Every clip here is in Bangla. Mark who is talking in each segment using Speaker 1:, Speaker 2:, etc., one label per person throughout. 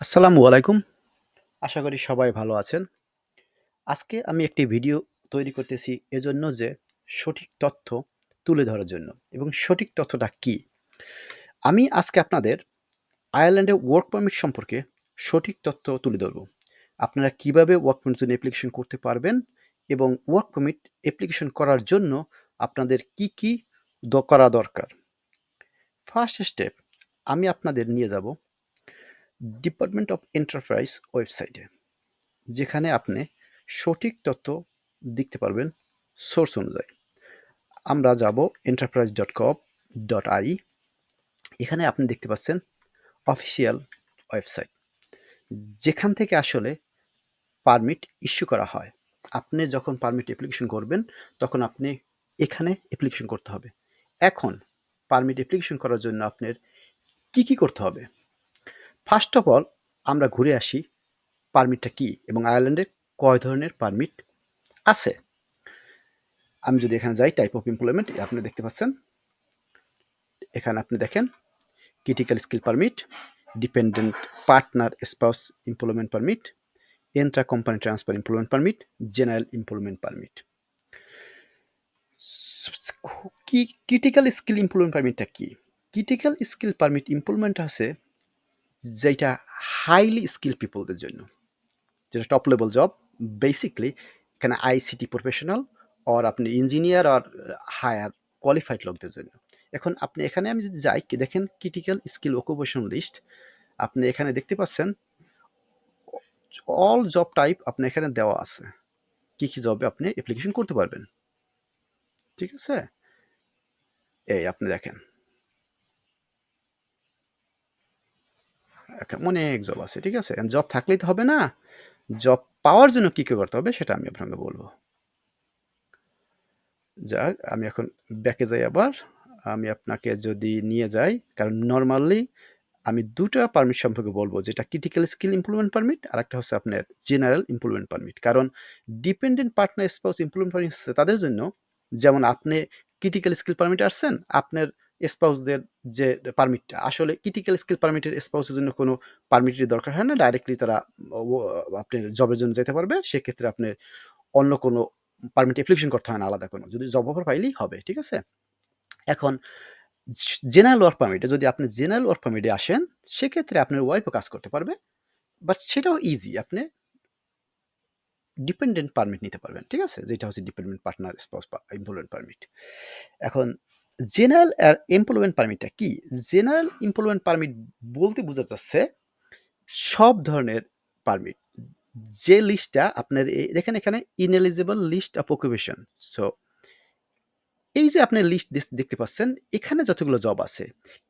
Speaker 1: আসসালামু আলাইকুম। আশা করি সবাই ভালো আছেন। আজকে আমি একটি ভিডিও তৈরি করতেছি এজন্য যে সঠিক তথ্য তুলে ধরার জন্য এবং সঠিক তথ্যটা কী? আমি আজকে আপনাদের আয়ারল্যান্ডে ওয়ার্ক পারমিট সম্পর্কে সঠিক তথ্য তুলে ধরব। আপনারা কীভাবে ওয়ার্ক পারমিটের জন্য অ্যাপ্লিকেশন করতে পারবেন এবং ওয়ার্ক পারমিট অ্যাপ্লিকেশন করার জন্য আপনাদের কি, কি করা দরকার? ফার্স্ট স্টেপ আমি আপনাদের নিয়ে যাব ডিপার্টমেন্ট অফ এন্টারপ্রাইজ ওয়েবসাইটে। যেখানে আপনি সঠিক তথ্য দেখতে পারবেন সোর্স অনুযায়ী। আমরা যাব enterprise dot gov dot I এখানে আপনি দেখতে পাচ্ছেন অফিসিয়াল ওয়েবসাইট। যেখান থেকে আসলে পারমিট ইস্যু করা হয়। আপনি যখন পারমিট অ্যাপ্লিকেশন করবেন, তখন আপনি এখানে অ্যাপ্লিকেশন করতে হবে। এখন পারমিট অ্যাপ্লিকেশন করার জন্য আপনার কি, কি করতে হবে? ফার্স্ট অফ অল আমরা ঘুরে আসি পারমিটটা কী এবং আয়ারল্যান্ডে কয় ধরনের পারমিট আছে? আমি যদি এখানে যাই টাইপ অফ এমপ্লয়মেন্ট আপনি দেখতে পাচ্ছেন। এখানে আপনি দেখেন critical skill permit, dependent partner spouse employment permit, intra company transfer employment permit, general employment permit. কি ক্রিটিক্যাল স্কিল এমপ্লয়মেন্ট পারমিটটা কি? ক্রিটিক্যাল স্কিল পারমিট এমপ্লয়মেন্ট আছে যেটা হাইলি স্কিল পিপলদের জন্য। যেটা টপ লেভেল জব বেসিক্যালি এখানে আইসিটি প্রফেশনাল অর আপনি ইঞ্জিনিয়ার অর হায়ার কোয়ালিফাইড লোকদের জন্য। এখন আপনি এখানে আমি যদি যাই কি দেখেন ক্রিটিক্যাল স্কিল অকুপেশন লিস্ট আপনি এখানে দেখতে পাচ্ছেন অল জব টাইপ আপনার এখানে দেওয়া আছে। কি, কি জবে আপনি অ্যাপ্লিকেশন করতে পারবেন। ঠিক আছে? এই আপনি দেখেন। অনেক জব আছে। ঠিক আছে? জব থাকলেই তো হবে না। জব পাওয়ার জন্য কি, কী করতে হবে সেটা আমি আপনাকে বলব যাক আমি এখন ব্যাকে যাই আবার। আমি আপনাকে যদি নিয়ে যাই কারণ নরমালি আমি ২ টা পারমিট সম্পর্কে বলব যেটা ক্রিটিক্যাল স্কিল এমপ্লয়মেন্ট পারমিট আর একটা হচ্ছে আপনার জেনারেল এমপ্লয়মেন্ট পারমিট। কারণ dependent partner spouse employment permit হচ্ছে তাদের জন্য যেমন আপনি ক্রিটিক্যাল স্কিল পারমিট আসছেন, আপনার স্পাউসদের যে পারমিটটা আসলে ক্রিটিক্যাল স্কিল পারমিটের স্পাউসের জন্য কোনো পারমিটের দরকার হয় না। ডাইরেক্টলি তারা আপনার জবের জন্য যেতে পারবে। সেক্ষেত্রে আপনার অন্য কোনো পারমিট অ্যাপ্লিকেশন করতে হয় না আলাদা কোনো। যদি জব অফার পাইলেই হবে। ঠিক আছে? এখন জেনারেল ওয়ার্ক পারমিটে যদি আপনি জেনারেল ওয়ার্ক পারমিটে আসেন, সেক্ষেত্রে আপনার ওয়াইফও কাজ করতে পারবে। বাট সেটাও ইজি। আপনি ডিপেন্ডেন্ট পারমিট নিতে পারবেন। ঠিক আছে? যেটা হচ্ছে ডিপেন্ডেন্ট পার্টনার স্পাউস পা এমপ্লয়মেন্ট পারমিট। এখন জেনারেল এমপ্লয়মেন্ট পারমিটটা কি? জেনারেল এমপ্লয়মেন্ট পারমিট বলতে বোঝা যাচ্ছে সব ধরনের পারমিট। যে লিস্টটা আপনার দেখেন এখানে ineligible list of occupation. So এই যে আপনি লিস্ট দেখতে পাচ্ছেন, এখানে যতগুলো জব আছে,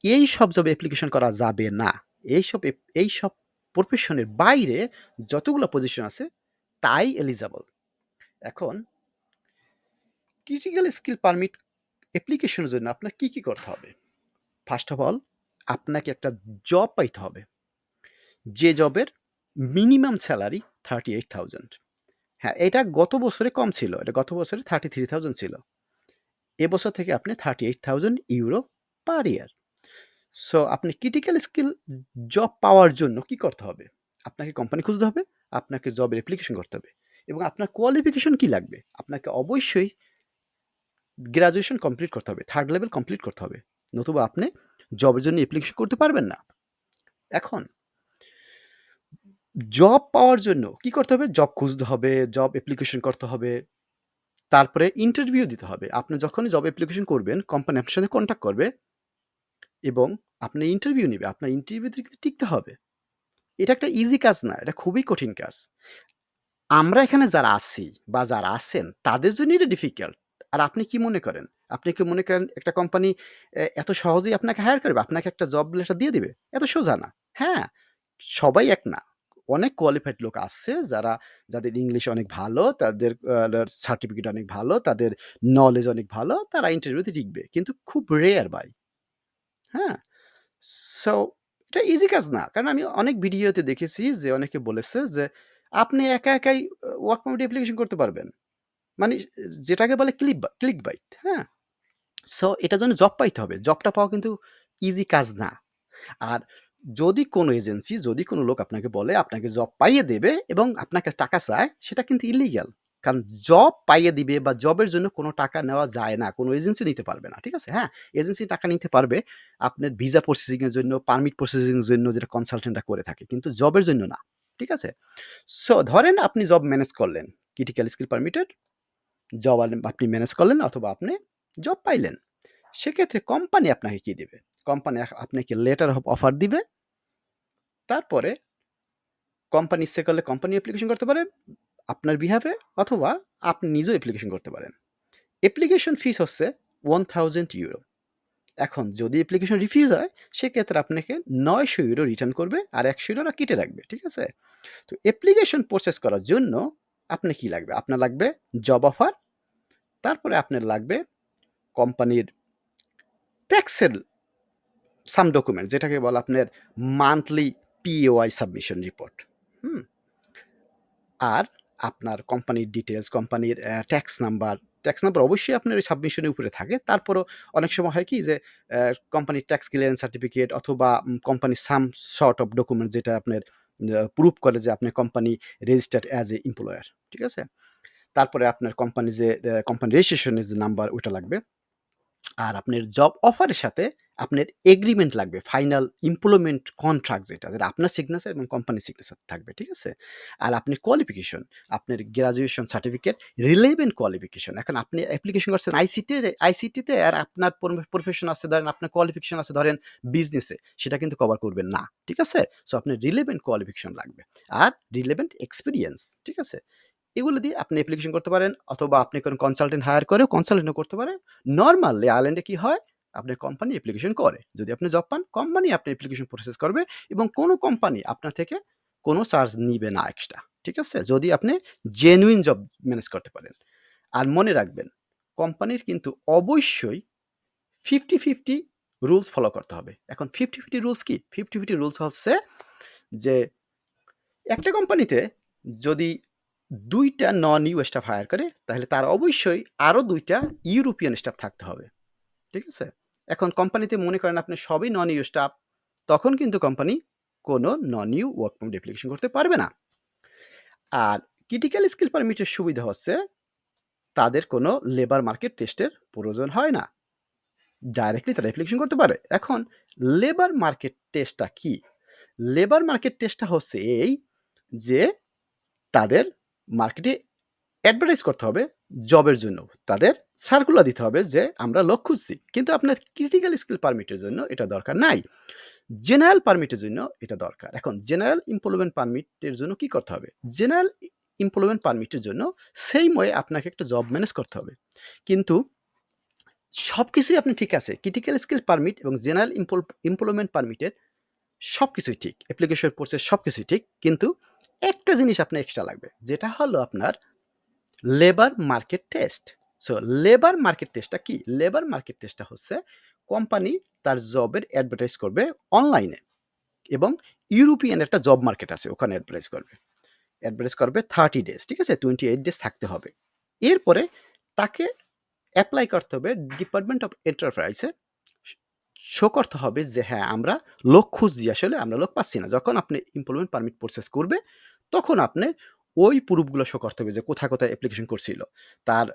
Speaker 1: এই সব জবে অ্যাপ্লিকেশন করা যাবে না। এইসব এইসব প্রফেশনের বাইরে যতগুলো পজিশন আছে তাই এলিজিবল। এখন ক্রিটিক্যাল স্কিল পারমিট অ্যাপ্লিকেশনের জন্য আপনার কি, কি করতে হবে? ফার্স্ট অফ অল আপনাকে একটা জব পাইতে হবে। যে জবের মিনিমাম স্যালারি 38,000 হ্যাঁ, এটা গত বছরে কম ছিল। এটা গত বছরে 33,000 ছিল। এবছর থেকে আপনি 38,000 ইউরো পার ইয়ার। সো আপনি ক্রিটিক্যাল স্কিল জব পাওয়ার জন্য কি করতে হবে? আপনাকে কোম্পানি খুঁজতে হবে, আপনাকে জবের অ্যাপ্লিকেশন করতে হবে এবং আপনার কোয়ালিফিকেশন কি লাগবে? আপনাকে অবশ্যই গ্র্যাজুয়েশন কমপ্লিট করতে হবে। থার্ড লেভেল কমপ্লিট করতে হবে। নতুবা আপনি জবের জন্য অ্যাপ্লিকেশন করতে পারবেন না। এখন জব পাওয়ার জন্য কি করতে হবে? জব খুঁজতে হবে, জব অ্যাপ্লিকেশন করতে হবে। তারপরে ইন্টারভিউ দিতে হবে। আপনি যখনই জব অ্যাপ্লিকেশন করবেন, কোম্পানি আপনার সাথে কনট্যাক্ট করবে এবং আপনি ইন্টারভিউ নেবে আপনার ইন্টারভিউতে টিকতে হবে। এটা একটা ইজি কাজ না। এটা খুবই কঠিন কাজ। আমরা এখানে যারা আছি বা যারা আছেন তাদের জন্য এটা ডিফিকাল্ট। আর আপনি কি মনে করেন? আপনি কি মনে করেন একটা কোম্পানি এত সহজেই আপনাকে হায়ার করবে? আপনাকে একটা জব লেটার দিয়ে দিবে? এত সোজা না। হ্যাঁ, সবাই এক না। অনেক কোয়ালিফাইড লোক আছে যারা যাদের ইংলিশ অনেক ভালো, তাদের সার্টিফিকেট অনেক ভালো, তাদের নলেজ অনেক ভালো, তারা ইন্টারভিউতে টিকবে। কিন্তু খুব রেয়ার ভাই। হ্যাঁ? সো এটা ইজি কাজ না। কারণ আমি অনেক ভিডিওতে দেখেছি যে অনেকে বলেছে যে আপনি একা একাই ওয়ার্ক পারমিট অ্যাপ্লিকেশন করতে পারবেন। মানে যেটাকে বলে ক্লিক ক্লিক বাইট। হ্যাঁ? সো এটার জন্য জব পাইতে হবে। জবটা পাওয়া কিন্তু ইজি কাজ না। আর যদি কোনো এজেন্সি, যদি কোনো লোক আপনাকে বলে আপনাকে জব পাইয়ে দেবে এবং আপনাকে টাকা চায়, সেটা কিন্তু ইল্লিগাল। কারণ জব পাইয়ে দিবে বা জবের জন্য কোনো টাকা নেওয়া যায় না। কোনো এজেন্সি নিতে পারবে না। ঠিক আছে? হ্যাঁ, এজেন্সি টাকা নিতে পারবে আপনার ভিসা প্রসেসিংয়ের জন্য, পারমিট প্রসেসিংয়ের জন্য যেটা কনসালটেন্টরা করে থাকে। কিন্তু জবের জন্য না। ঠিক আছে? সো ধরেন আপনি জব ম্যানেজ করলেন। ক্রিটিক্যাল স্কিল পারমিটেড জব আপনি ম্যানেজ করলেন অথবা আপনি জব পাইলেন। সেক্ষেত্রে কোম্পানি আপনাকে কি দিবে? কোম্পানি আপনাকে লেটার অফ অফার দিবে। তারপরে কোম্পানি ইচ্ছে করলে কোম্পানি অ্যাপ্লিকেশন করতে পারে আপনার বিহাফে অথবা আপনি নিজেও অ্যাপ্লিকেশন করতে পারেন। অ্যাপ্লিকেশন ফিস হচ্ছে €1000 এখন যদি অ্যাপ্লিকেশন রিফিউজ হয়, সেক্ষেত্রে আপনাকে €900 রিটার্ন করবে আর €100 ওরা কেটে রাখবে। ঠিক আছে? তো অ্যাপ্লিকেশন প্রসেস করার জন্য আপনার কি লাগবে? আপনার লাগবে জব অফার, তারপরে আপনার লাগবে কোম্পানির ট্যাক্সের সাম ডকুমেন্ট যেটাকে বলে আপনার মান্থলি পিএওয়াই সাবমিশন রিপোর্ট। হুম? আর আপনার কোম্পানির ডিটেলস কোম্পানির ট্যাক্স নাম্বার, ট্যাক্স নাম্বার অবশ্যই আপনার ওই সাবমিশনের উপরে থাকে। তারপরও অনেক সময় হয় কি যে কোম্পানির ট্যাক্স ক্লিয়ারেন্স সার্টিফিকেট অথবা কোম্পানির সাম শর্ট অফ ডকুমেন্ট যেটা আপনার প্রুভ করে যে আপনার company registered as a employer. ঠিক আছে? তারপরে আপনার কোম্পানি যে কোম্পানি রেজিস্ট্রেশনের যে নাম্বার ওইটা লাগবে। আর আপনার জব অফারের সাথে আপনার এগ্রিমেন্ট লাগবে। ফাইনাল এমপ্লয়মেন্ট কন্ট্রাক্ট যেটা, যেটা আপনার সিগনেচার এবং কোম্পানির সিগনেচার থাকবে। ঠিক আছে? আর আপনার কোয়ালিফিকেশন, আপনার গ্র্যাজুয়েশন সার্টিফিকেট, রিলেভেন্ট কোয়ালিফিকেশন। এখন আপনি অ্যাপ্লিকেশন করছেন আইসিটি আইসিটিতে আর আপনার প্রফেশন আছে ধরেন আপনার কোয়ালিফিকেশন আছে ধরেন বিজনেসে, সেটা কিন্তু কভার করবেন না। ঠিক আছে? সো আপনার রিলেভেন্ট কোয়ালিফিকেশন লাগবে। আর রিলেভেন্ট এক্সপিরিয়েন্স ঠিক আছে? এগুলো দিয়ে আপনি অ্যাপ্লিকেশন করতে পারেন অথবা আপনি কোনো কনসালটেন্ট হায়ার করেও কনসালটেন্টও করতে পারেন। নরমালি আয়ারল্যান্ডে কি হয়? আপনার কোম্পানি অ্যাপ্লিকেশন করে। যদি আপনি জব পান, কোম্পানি আপনার অ্যাপ্লিকেশন প্রসেস করবে এবং কোনো কোম্পানি আপনার থেকে কোনো চার্জ নিবে না এক্সট্রা। ঠিক আছে? যদি আপনি জেনুইন জব ম্যানেজ করতে পারেন। আর মনে রাখবেন, কোম্পানির কিন্তু অবশ্যই 50-50 রুলস ফলো করতে হবে। এখন 50-50 রুলস কি? 50-50 রুলস হচ্ছে যে একটা কোম্পানিতে যদি ২ টা নন ইউ স্টাফ হায়ার করে, তাহলে তার অবশ্যই আরও দুইটা ইউরোপিয়ান স্টাফ থাকতে হবে। ঠিক আছে? এখন কোম্পানিতে মনে করেন আপনি সবই নন ইউ স্টাফ, তখন কিন্তু কোম্পানি কোনো non EU work permit application করতে পারবে না। আর ক্রিটিক্যাল স্কিল পারমিটের সুবিধা হচ্ছে তাদের কোনো লেবার মার্কেট টেস্টের প্রয়োজন হয় না। ডাইরেক্টলি তারা অ্যাপ্লিকেশন করতে পারে। এখন লেবার মার্কেট টেস্টটা কি? লেবার মার্কেট টেস্টটা হচ্ছে এই যে তাদের মার্কেটে অ্যাডভার্টাইজ করতে হবে জবের জন্য। তাদের সার্কুলার দিতে হবে যে, আমরা লোক খুঁজছি। কিন্তু আপনার ক্রিটিক্যাল স্কিল পারমিটের জন্য এটা দরকার নাই। জেনারেল পারমিটের জন্য এটা দরকার। এখন জেনারেল এমপ্লয়মেন্ট পারমিটের জন্য কি করতে হবে? জেনারেল ই এমপ্লয়মেন্ট পারমিটের জন্য সেইম ওয়ে আপনাকে একটা জব ম্যানেজ করতে হবে। কিন্তু সব কিছুই আপনি ঠিক আছে। ক্রিটিক্যাল স্কিল পারমিট এবং জেনারেল এমপ্ল এমপ্লয়মেন্ট পারমিটের সবকিছুই ঠিক। অ্যাপ্লিকেশন প্রসেস সব কিছুই ঠিক। কিন্তু একটা জিনিস আপনার এক্সট্রা লাগবে। যেটা হলো আপনার labour market test. So labour market টেস্টটা কি? লেবার মার্কেট টেস্টটা হচ্ছে কোম্পানি তার জবের অ্যাডভার্টাইজ করবে অনলাইনে এবং ইউরোপিয়ান একটা জব মার্কেট আছে ওখানে অ্যাডভার্টাইজ করবে। অ্যাডভার্টাইজ করবে 30 ডেজ। ঠিক আছে? 28 ডেজ থাকতে হবে। এরপরে তাকে অ্যাপ্লাই করতে হবে ডিপার্টমেন্ট অফ এন্টারপ্রাইজে শো করতে হবে যে হ্যাঁ, আমরা লোক খুঁজছি আসলে আমরা লোক পাচ্ছি না। যখন আপনি এমপ্লয়মেন্ট পারমিট প্রসেস করবে, তখন আপনি ওই প্রুফগুলো শো করতে হবে যে কোথায়, কোথায় অ্যাপ্লিকেশন করছিল। তার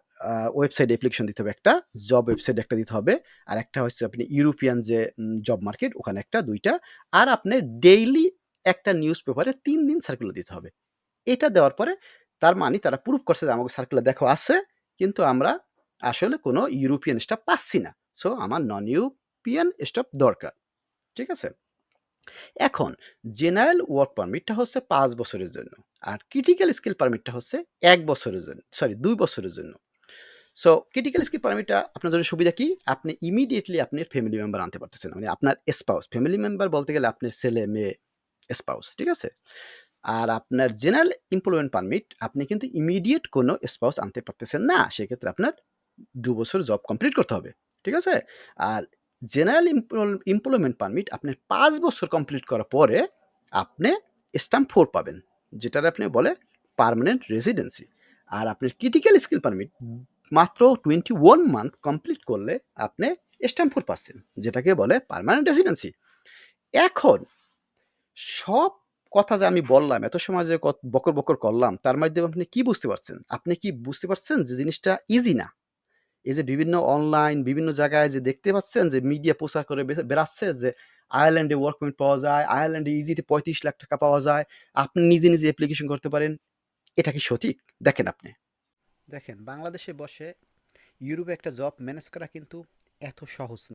Speaker 1: ওয়েবসাইট অ্যাপ্লিকেশন দিতে হবে একটা, জব ওয়েবসাইট একটা দিতে হবে। আর একটা হচ্ছে আপনি ইউরোপিয়ান যে জব মার্কেট ওখানে একটা, দুইটা আর আপনি ডেইলি একটা নিউজ পেপারে ৩ দিন সার্কুলার দিতে হবে। এটা দেওয়ার পরে তার মানে তারা প্রুফ করছে যে আমাকে সার্কুলার দেখো আছে, কিন্তু আমরা আসলে কোনো ইউরোপিয়ান স্টাফ পাচ্ছি না। সো আমার নন ইউরোপিয়ান স্টাফ দরকার। ঠিক আছে? এখন জেনারেল ওয়ার্ক পারমিটটা হচ্ছে পাঁচ বছরের জন্য। আর ক্রিটিক্যাল স্কিল পারমিটটা হচ্ছে এক বছরের জন্য সরি দুই বছরের জন্য। সো ক্রিটিক্যাল স্কিল পারমিটটা আপনার জন্য সুবিধা কি? আপনি ইমিডিয়েটলি আপনার ফ্যামিলি মেম্বার আনতে পারতেছেন। মানে আপনার স্পাউস, ফ্যামিলি মেম্বার বলতে গেলে আপনার ছেলে, মেয়ে, স্পাউস। ঠিক আছে? আর আপনার জেনারেল এমপ্লয়মেন্ট পারমিট আপনি কিন্তু ইমিডিয়েট কোনো স্পাউস আনতে পারতেছেন না। সেক্ষেত্রে আপনার দু বছর জব কমপ্লিট করতে হবে। ঠিক আছে? আর জেনারেল এমপ্ল এমপ্লয়মেন্ট পারমিট আপনি পাঁচ বছর কমপ্লিট করার পরে আপনি স্ট্যাম্প ফোর পাবেন। যেটার আপনি বলে পার্মানেন্ট রেসিডেন্সি। আর আপনার ক্রিটিক্যাল স্কিল পারমিট মাত্র 21 মান্থ কমপ্লিট করলে আপনি স্ট্যাম্প ফোর পাচ্ছেন। যেটাকে বলে পারমানেন্ট রেসিডেন্সি। এখন সব কথা যে আমি বললাম, এত সময় যে বকর, বকর করলাম, তার মাধ্যমে আপনি কি বুঝতে পারছেন? আপনি কি বুঝতে পারছেন যে জিনিসটা ইজি না? এই যে বিভিন্ন অনলাইন, বিভিন্ন জায়গায় যে দেখতে পাচ্ছেন যে মিডিয়া প্রচার করে বেড়াচ্ছে যে আয়ারল্যান্ডে ওয়ার্ক পারমিট পাওয়া যায়, আয়ারল্যান্ডে ইজিতে ৳৩৫,০০,০০০ পাওয়া যায়। আপনি নিজে, নিজে অ্যাপ্লিকেশন করতে পারেন। এটা কি সঠিক? দেখেন আপনি। দেখেন বাংলাদেশে বসে ইউরোপে একটা জব ম্যানেজ করা কিন্তু এত সহজ